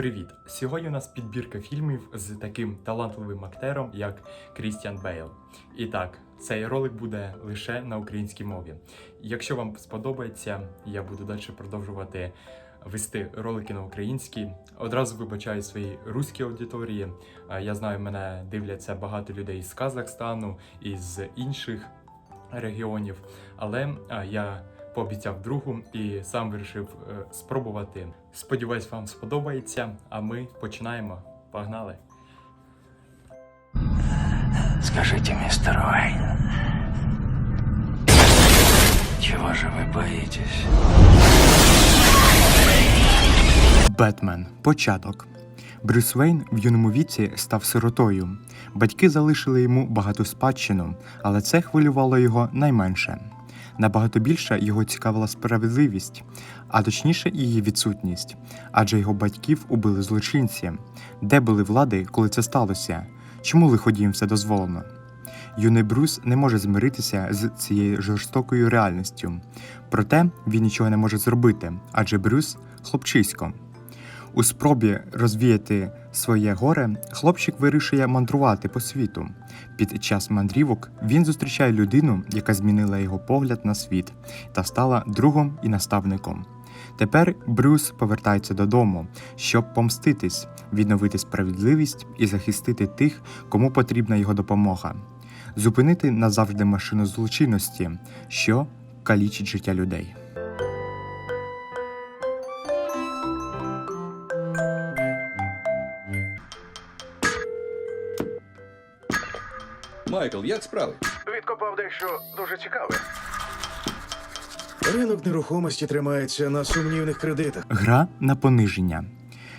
Привіт! Сьогодні у нас підбірка фільмів з таким талантливим актером, як Крістіан Бейл. І так, цей ролик буде лише на українській мові. Якщо вам сподобається, я буду далі продовжувати вести ролики на українській. Одразу вибачаю своїй руській аудиторії. Я знаю, мене дивляться багато людей з Казахстану і з інших регіонів, але я пообіцяв другу і сам вирішив е, спробувати. Сподіваюсь, вам сподобається. А ми починаємо. Погнали! Скажите, мистер Уэйн, чего же вы боитесь? Бетмен. Початок. Брюс Вейн в юному віці став сиротою. Батьки залишили йому багату спадщину, але це хвилювало його найменше. Набагато більше його цікавила справедливість, а точніше її відсутність, адже його батьків убили злочинці. Де були влади, коли це сталося? Чому лиходіям все дозволено? Юний Брюс не може змиритися з цією жорстокою реальністю. Проте він нічого не може зробити, адже Брюс хлопчисько. У спробі розвіяти своє горе, хлопчик вирішує мандрувати по світу. Під час мандрівок він зустрічає людину, яка змінила його погляд на світ та стала другом і наставником. Тепер Брюс повертається додому, щоб помститись, відновити справедливість і захистити тих, кому потрібна його допомога, зупинити назавжди машину злочинності, що калічить життя людей. Майкл, як справи? Відкопав дещо дуже цікаве. Ринок нерухомості тримається на сумнівних кредитах. Гра на пониження.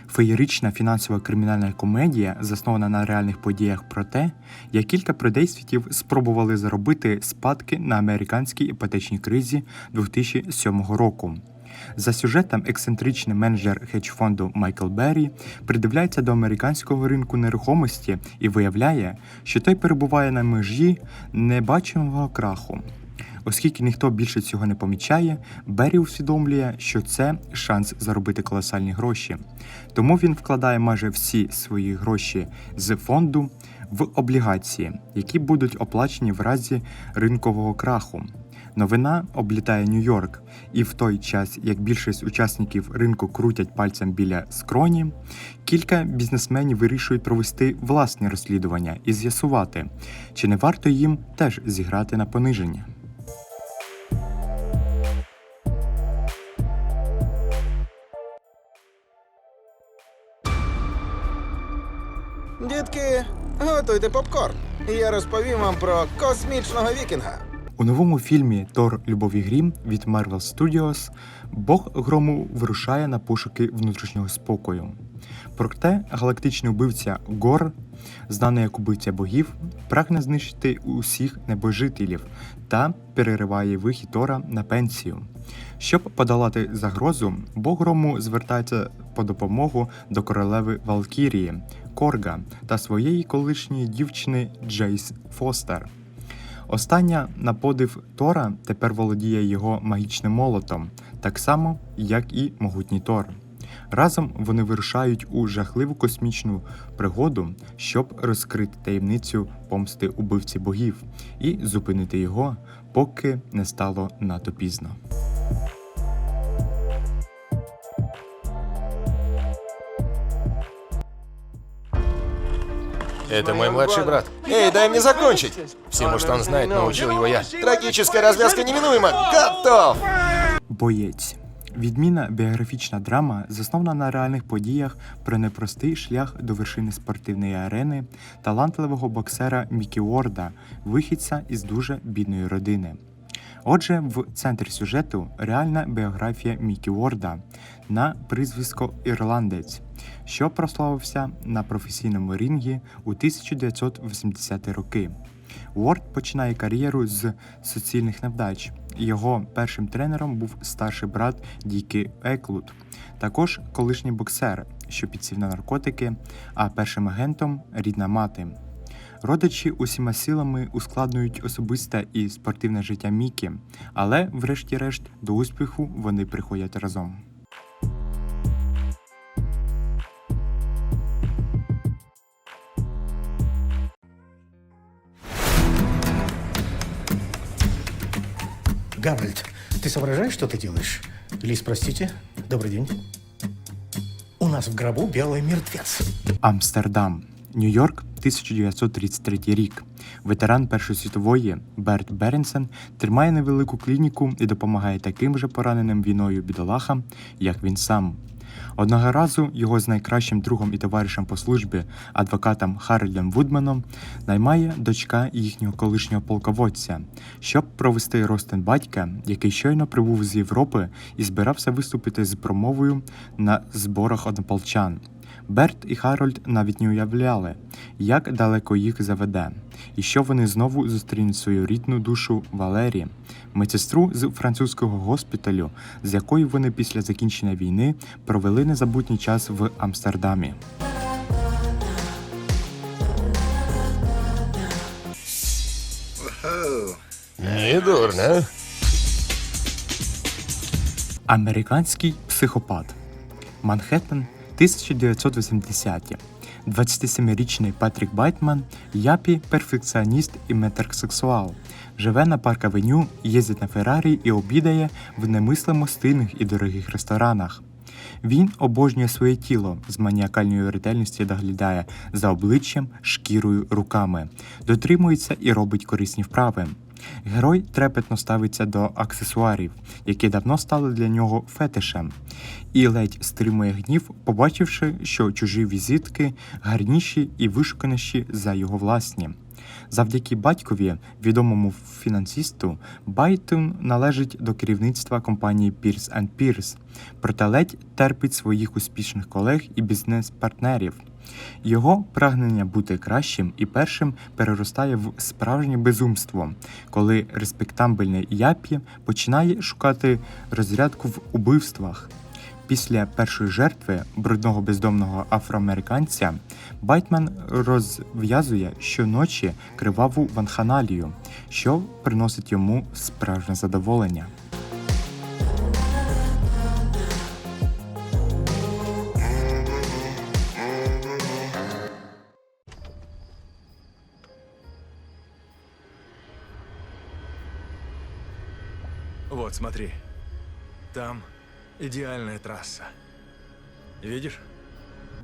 Феєрична фінансова кримінальна комедія, заснована на реальних подіях про те, як кілька продействітів спробували заробити спадки на американській іпотечній кризі 2007 року. За сюжетом ексцентричний менеджер хедж-фонду Майкл Беррі придивляється до американського ринку нерухомості і виявляє, що той перебуває на межі небаченого краху. Оскільки ніхто більше цього не помічає, Беррі усвідомлює, що це шанс заробити колосальні гроші. Тому він вкладає майже всі свої гроші з фонду в облігації, які будуть оплачені в разі ринкового краху. Новина облітає Нью-Йорк, і в той час, як більшість учасників ринку крутять пальцем біля скроні, кілька бізнесменів вирішують провести власні розслідування і з'ясувати, чи не варто їм теж зіграти на пониження. Дітки, готуйте попкорн. Я розповім вам про космічного вікінга. У новому фільмі Тор Любов і Грім від Marvel Studios Бог грому вирушає на пошуки внутрішнього спокою. Проте галактичний убивця Гор, знаний як убивця богів, прагне знищити усіх небожителів та перериває вихід Тора на пенсію. Щоб подолати загрозу, Бог грому звертається по допомогу до королеви Валкірії Корга та своєї колишньої дівчини Джейс Фостер. Остання на подив Тора тепер володіє його магічним молотом, так само, як і могутній Тор. Разом вони вирушають у жахливу космічну пригоду, щоб розкрити таємницю помсти убивці богів і зупинити його, поки не стало надто пізно. Это мой младший брат. Эй, дай мне закончить! Всему, что он знает, научил его я. Трагическая развязка неминуема. Готов! Боєць. Відмінна біографічна драма заснована на реальних подіях про непростий шлях до вершини спортивної арени талантливого боксера Мікі Уорда, вихідця із дуже бідної родини. Отже, в центрі сюжету реальна біографія Мікі Уорда на прізвисько Ірландець, що прославився на професійному рінгі у 1980-ті роки. Уорд починає кар'єру з суцільних невдач. Його першим тренером був старший брат Дікі Еклуд, також колишній боксер, що підсів на наркотики, а першим агентом рідна мати. Родичі усіма силами ускладнюють особисте і спортивне життя Мікі, але, врешті-решт, до успіху вони приходять разом. Гарольд, ты соображаешь, что ты делаешь? Лиз, простите. Добрый день. У нас в гробу белый мертвец. Амстердам, Нью-Йорк, 1933 рік. Ветеран Першої світової Берт Беренсен тримає невелику клініку і допомагає таким же пораненим війною бідолахам, як він сам. Одного разу його з найкращим другом і товаришем по службі, адвокатом Харельдом Вудманом, наймає дочка їхнього колишнього полководця, щоб провести ростин батька, який щойно прибув з Європи і збирався виступити з промовою на зборах однополчан. Берт і Харольд навіть не уявляли, як далеко їх заведе, і що вони знову зустрінуть свою рідну душу Валері, медсестру з французького госпіталю, з якою вони після закінчення війни провели незабутній час в Амстердамі. Не дурно. Американський психопат. Манхеттен, 1980. 27-річний Патрік Байтман, япі, перфекціоніст і метросексуал. Живе на парк авеню, їздить на Феррарі і обідає в немислимо стильних і дорогих ресторанах. Він обожнює своє тіло з маніакальною ретельністю доглядає за обличчям, шкірою, руками, дотримується і робить корисні вправи. Герой трепетно ставиться до аксесуарів, які давно стали для нього фетишем, і ледь стримує гнів, побачивши, що чужі візитки гарніші і вишуканіші за його власні. Завдяки батькові, відомому фінансисту, Байтон належить до керівництва компанії Pierce Pierce, проте ледь терпить своїх успішних колег і бізнес-партнерів. Його прагнення бути кращим і першим переростає в справжнє безумство, коли респектабельний Япі починає шукати розрядку в убивствах. Після першої жертви брудного бездомного афроамериканця Байтман розв'язує щоночі криваву ванханалію, що приносить йому справжнє задоволення. Вот, смотри. Там идеальная трасса. Видишь?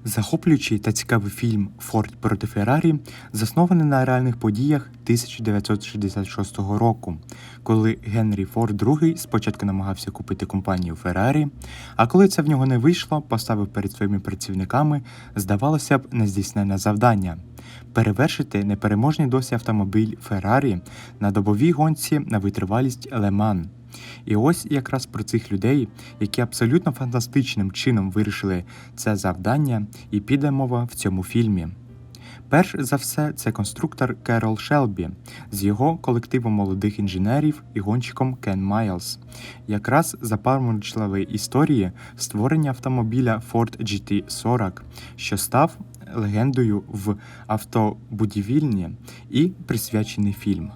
Захоплюючий та цікавий фільм Форд проти Феррарі заснований на реальних подіях 1966 року, коли Генрі Форд II спочатку намагався купити компанію Феррарі, а коли це в нього не вийшло, поставив перед своїми працівниками, здавалося б, нездійсненне завдання перевершити непереможний досі автомобіль Феррарі на добовій гонці на витривалість Леман. І ось якраз про цих людей, які абсолютно фантастичним чином вирішили це завдання, і піде мова в цьому фільмі. Перш за все, це конструктор Керол Шелбі з його колективом молодих інженерів і гонщиком Кен Майлз. Якраз запаморочливої історії створення автомобіля Ford GT40, що став легендою в автобудівільні і присвячений фільм.